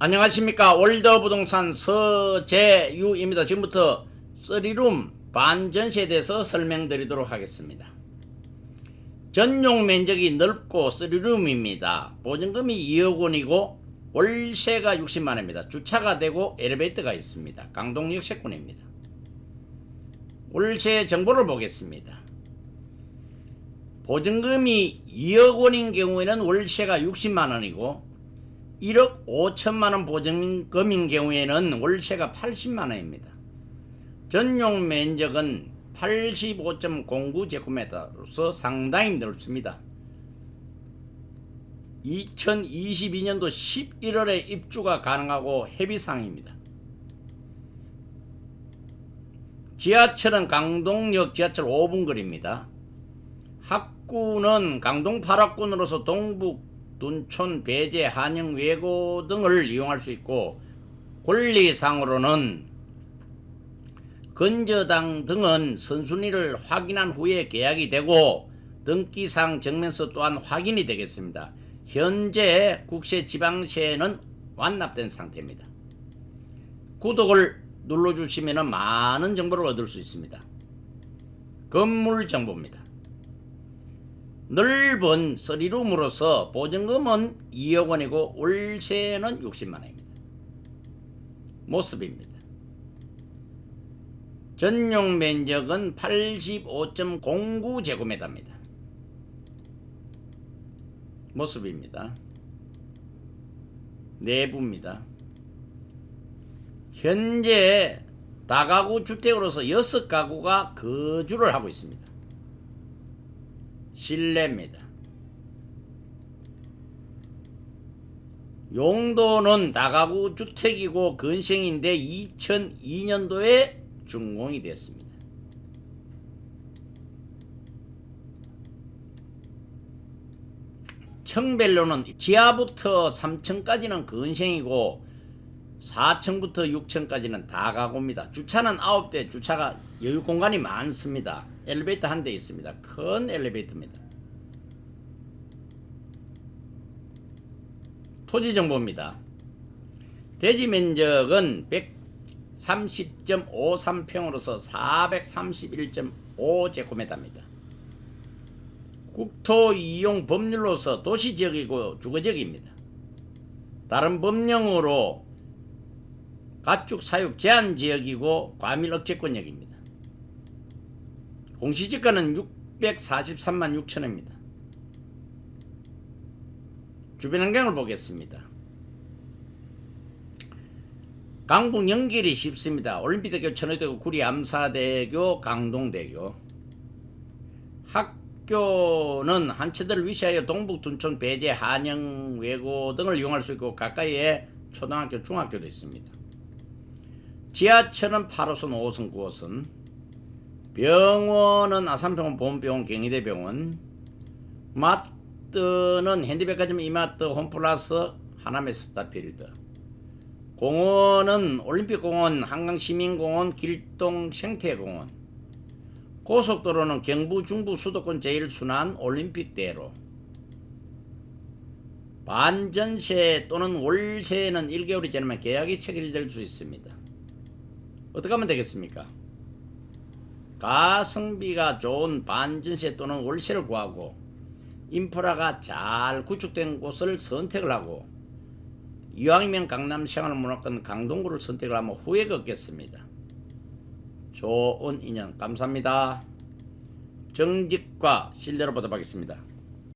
안녕하십니까 월드부동산 서재유입니다. 지금부터 쓰리룸 반전시에 대해서 설명드리도록 하겠습니다. 전용 면적이 넓고 쓰리룸입니다. 보증금이 2억 원이고 월세가 60만 원입니다. 주차가 되고 엘리베이터가 있습니다. 강동역 세권입니다. 월세 정보를 보겠습니다. 보증금이 2억 원인 경우에는 월세가 60만 원이고 1억 5천만 원 보증금인 경우에는 월세가 80만 원입니다. 전용 면적은 85.09제곱미터로서 상당히 넓습니다. 2022년도 11월에 입주가 가능하고 해비상입니다. 지하철은 강동역 지하철 5분 거리입니다. 학구는 강동 8학군으로서 동북, 둔촌, 배제, 한영, 외고 등을 이용할 수 있고 권리상으로는 건저당 등은 선순위를 확인한 후에 계약이 되고 등기상 정면서 또한 확인이 되겠습니다. 현재 국세 지방세는 완납된 상태입니다. 구독을 눌러주시면 많은 정보를 얻을 수 있습니다. 건물 정보입니다. 넓은 쓰리룸으로서 보증금은 2억 원이고 월세는 60만 원입니다. 모습입니다. 전용 면적은 85.09제곱미터입니다. 모습입니다. 내부입니다. 현재 다가구 주택으로서 6가구가 거주를 하고 있습니다. 실내입니다. 용도는 다가구 주택이고 근생인데 2002년도에 준공이 됐습니다. 층별로는 지하부터 3층까지는 근생이고 4층부터 6층까지는 다가구입니다. 주차는 9대 주차가 여유 공간이 많습니다. 엘리베이터 한 대 있습니다. 큰 엘리베이터입니다. 토지 정보입니다. 대지 면적은 130.53평으로서 431.5제곱미터입니다. 국토 이용 법률로서 도시지역이고 주거지역입니다. 다른 법령으로 가축 사육 제한 지역이고 과밀 억제권역입니다. 공시지가는 643만 6천원입니다. 주변 환경을 보겠습니다. 강북 연결이 쉽습니다. 올림픽대교, 천호대교, 구리 암사대교, 강동대교. 학교는 한체들을 위시하여 동북, 둔촌, 배제, 한영, 외고 등을 이용할 수 있고 가까이에 초등학교, 중학교도 있습니다. 지하철은 8호선, 5호선, 9호선. 병원은 아산병원, 보험병원, 경희대병원. 마트는 현대백화점, 이마트, 홈플러스, 하남의 스타필드. 공원은 올림픽공원, 한강시민공원, 길동 생태공원. 고속도로는 경부, 중부, 수도권 제1순환 올림픽대로. 반전세 또는 월세는 1개월이 지나면 계약이 체결될 수 있습니다. 어떻게 하면 되겠습니까? 가성비가 좋은 반전세 또는 월세를 구하고 인프라가 잘 구축된 곳을 선택을 하고 이왕이면 강남 생활문화권 강동구를 선택을 하면 후회가 없겠습니다. 좋은 인연 감사합니다. 정직과 신뢰로 보답하겠습니다.